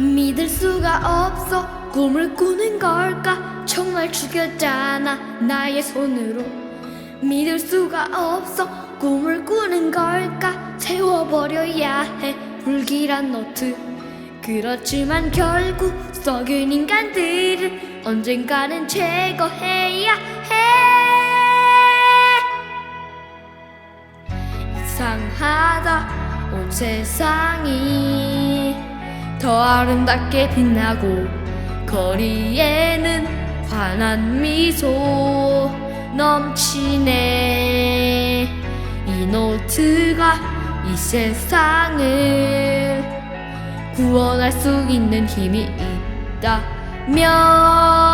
믿을 수가 없어 꿈을 꾸는 걸까? 정말 죽였잖아 나의 손으로. 믿을 수가 없어 꿈을 꾸는 걸까? 세워버려야 해 불길한 노트. 그렇지만 결국 썩은 인간들을 언젠가는 제거해야 해. 이상하다 온 세상이 더 아름답게 빛나고 거리에는 환한 미소 넘치네. 이 노트가 이 세상을 구원할 수 있는 힘이 있다면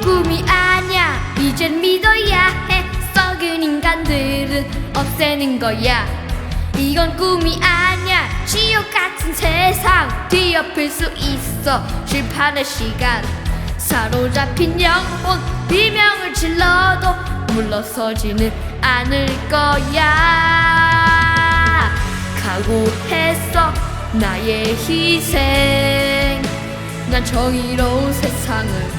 꿈이 아냐 이젠 믿어야 해. 썩은 인간들은 없애는 거야. 이건 꿈이 아냐 지옥 같은 세상. 뒤엎을 수 있어. 심판의 시간. 사로잡힌 영혼. 비명을 질러도 물러서지는 않을 거야. 각오했어 나의 희생. 난 정의로운 세상을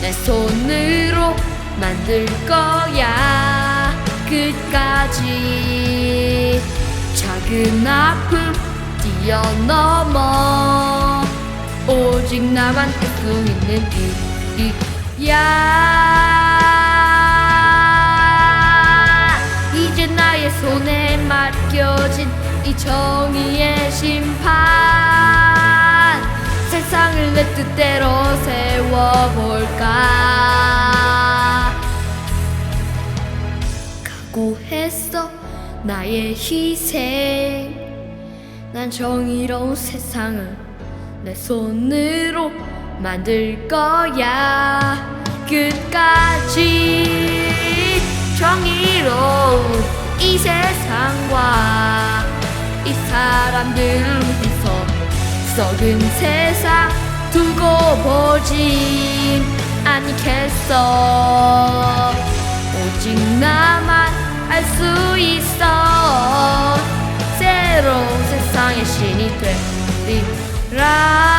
내 손으로 만들 거야. 끝까지. 작은 아픔 뛰어넘어. 오직 나만 할수 있는 일이야. 이제 나의 손에 맡겨진 이 정의의 심판 세상을 내 뜻대로 세워볼까? 각오했어 나의 희생. 난 정의로운 세상을 내 손으로 만들 거야. 끝까지 정의로운 이 세상과 이 사람들을 썩은 세상 두고 보진 않겠어. 오직 나만 알 수 있어. 새로운 세상의 신이 되리라